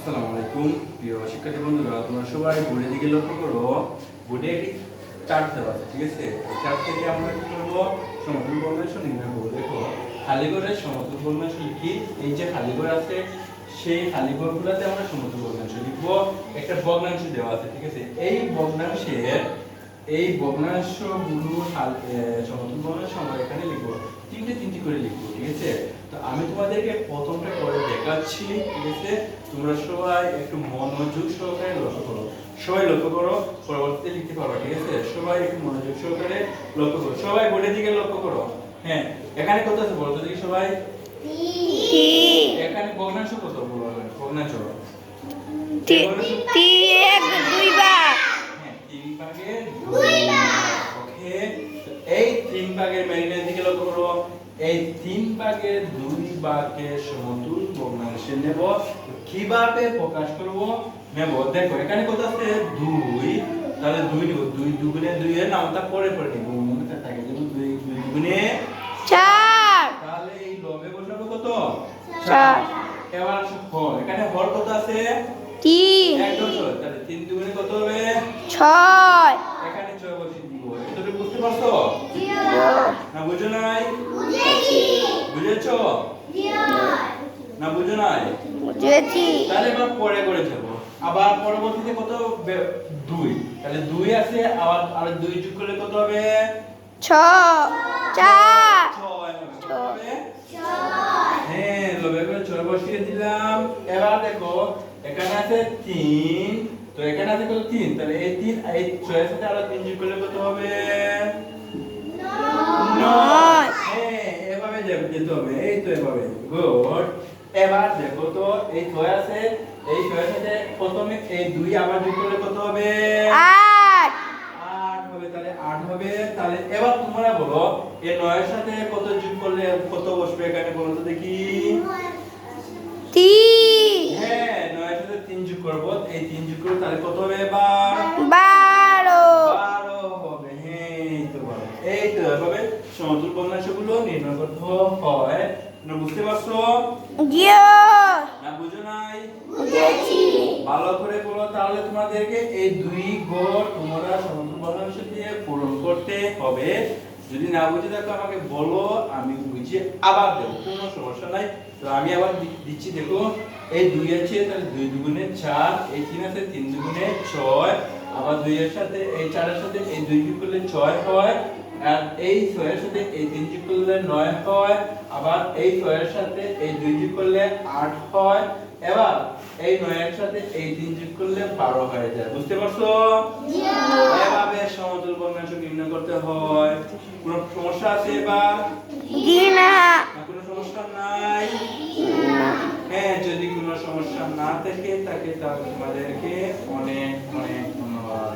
আসসালামু আলাইকুম। প্রিয় শিক্ষার্থী বন্ধুরা, তোমরা সবাই বোর্ডের দিকে লক্ষ্য করো। বোর্ডে একটি চার্ট দেওয়া আছে, ঠিক আছে? চার্ট থেকে আমরা কি করব? সমতুল বর্ণাংশ নির্ণয় করব। দেখো, খালি ঘরের সমতুল বর্ণাংশ লিখি। এই যে খালি ঘর আছে, সেই খালি ঘরগুলোতে আমরা সমতুল বর্ণাংশ লিখব। একটা ভগ্নাংশ দেওয়া আছে, ঠিক আছে? এই ভগ্নাংশের, এই ভগ্নাংশগুলো সমতুল ভগ্নাংশ আমরা এখানে লিখব। তিনটে তিনটে করে লিখব, ঠিক আছে? তো আমি তোমাদেরকে প্রথমটা করে দেখাচ্ছি ঠিক আছে? তোমরা সবাই একটু মনোযোগ সহকারে লক্ষ্য করো। সবাই লক্ষ্য করো পরবর্তীতে লিখতে পারো ঠিক আছে? সবাই একটু মনোযোগ সহকারে লক্ষ্য করো। সবাই বোর্ডের দিকে লক্ষ্য করো। হ্যাঁ এখানে কত আছে বলো দেখি সবাই? এখানে ভগ্নাংশ কত বলো ভগ্নাংশ। হ্যাঁ, এই তিন ভাগের মেরিনের দিকে লক্ষ্য করো। এই তিন ভাগের দুই ভাগের সমতুল ভগ্নাংশে নেব। কীভাবে প্রকাশ করব? নেব। দেখো এখানে কত আছে দুই। তাহলে দুই নিব। দুই দুগুণে দুই এর নামটা পরে পরে নিব। মনে থাকে যেমন দুই দুই দুগুণে চার। তাহলে এই লবে বসাবো কত? চার। এবার আসো হর এখানে হর কত আছে? তিন। একদম সহজ তাহলে তিন দুগুণে কত হবে? ছয়। এখানে ছয় বসিয়ে দিব। এতটুকু বুঝতে পারছ? না বুঝো নাই? বুঝেছ। না বুঝো নাই? বুঝেছি। তাহলে এবার পরে করে যাব। আবার পরবর্তীতে কত দুই। তাহলে দুই আছে আবার আর দুই যোগ করলে কত হবে? ছ। চার? হ্যাঁ লোভে করে ছয় বসিয়ে দিলাম। এবার দেখো এখানে আছে তিন। তো এখানে আছে কত? তিন। তাহলে এই তিন এই ছয়ের সাথে আরও তিন যোগ করলে কত হবে নয়। হ্যাঁ, এভাবে যাবে যেতে হবে এই তো এভাবে গুড এবার দেখো তো এই ছয় আছে। এই ছয়ের সাথে প্রথমে এই দুই আবার যোগ করলে কত হবে? আট। আট হবে তাহলে আট হবে। তাহলে এবার তোমরা বলো এই নয়ের সাথে কত যোগ করলে কত বসবে এখানে বলো তো দেখি। তিন। হ্যাঁ নয়ের সাথে তিন যোগ করব। এই তিন যোগ করব তাহলে কত হবে এবার? সমতুল ভগ্নাংশগুলো নির্ণয় করতে হয়। তোমরা বুঝতে পারছ? না বুঝো নাই? ভালো করে বলো তাহলে তোমাদেরকে এই দুই গড় তোমরা সমতুল ভগ্নাংশ দিয়ে পূরণ করতে হবে। যদি না বুঝে থাকো আমাকে বলো আমি বুঝিয়ে আবার দেবো কোনো সমস্যা নাই। তো আমি আবার দিচ্ছি দেখো এই দুই আছে তাহলে দুই দুগুণে চার এই তিন আছে তিন দুগুণে ছয় আবার দুইয়ের সাথে এই চারের সাথে এই দুই করলে ছয় হয় আর এই ছয়ের সাথে এই তিন যোগ করলে নয় হয় আবার এই ছয়ের সাথে এই দুই যোগ করলে আট হয় এবার এই নয়ের সাথে এই তিন যোগ করলে বারো হয়ে যায়। বুঝতে পারছ? এভাবে সমতুল ভগ্নাংশ নির্ণয় করতে হয়। কোনো সমস্যা আছে এবার? কোনো সমস্যা নাই? হ্যাঁ যদি কোনো সমস্যা না থাকে তাকে তাহলে তোমাদেরকে অনেক অনেক ধন্যবাদ।